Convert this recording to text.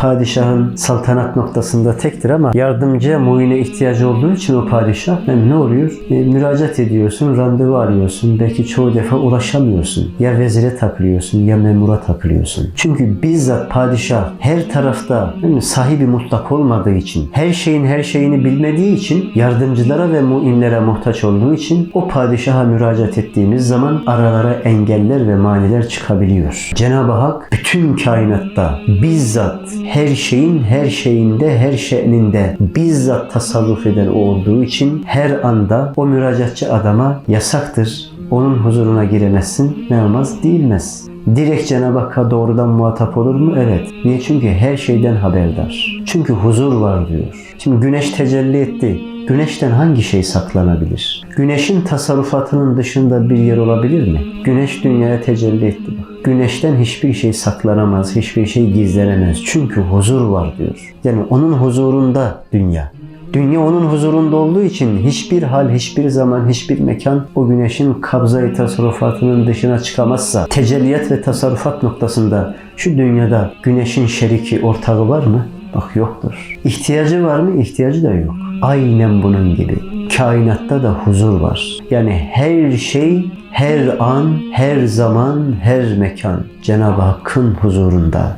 padişahın saltanat noktasında tektir ama yardımcıya muine ihtiyacı olduğu için o padişah yani ne oluyor? E, müracaat ediyorsun, randevu arıyorsun. Belki çoğu defa ulaşamıyorsun. Ya vezire takılıyorsun ya memura takılıyorsun. Çünkü bizzat padişah her tarafta mi, sahibi mutlak olmadığı için, her şeyin her şeyini bilmediği için, yardımcılara ve muinlere muhtaç olduğu için o padişaha müracaat ettiğimiz zaman aralara engeller ve maniler çıkabiliyor. Cenab-ı Hak bütün kainatta bizzat her şeyin her şeyinde her şe'ninde bizzat tasarruf eden olduğu için her anda o müracaatçı adama yasaktır. Onun huzuruna giremezsin. Ne olmaz? Değilmez. Direkt Cenab-ı Hakk'a doğrudan muhatap olur mu? Evet. Niye? Çünkü her şeyden haberdar. Çünkü huzur var diyor. Şimdi güneş tecelli etti. Güneşten hangi şey saklanabilir? Güneşin tasarrufatının dışında bir yer olabilir mi? Güneş dünyaya tecelli etti. Güneşten hiçbir şey saklanamaz, hiçbir şey gizlenemez. Çünkü huzur var diyor. Yani onun huzurunda dünya. Dünya onun huzurunda olduğu için hiçbir hal, hiçbir zaman, hiçbir mekan o güneşin kabzayı tasarrufatının dışına çıkamazsa tecelliyat ve tasarrufat noktasında şu dünyada güneşin şeriki, ortağı var mı? Bak yoktur. İhtiyacı var mı? İhtiyacı da yok. Aynen bunun gibi. Kainatta da huzur var. Yani her şey, her an, her zaman, her mekan Cenab-ı Hakk'ın huzurunda.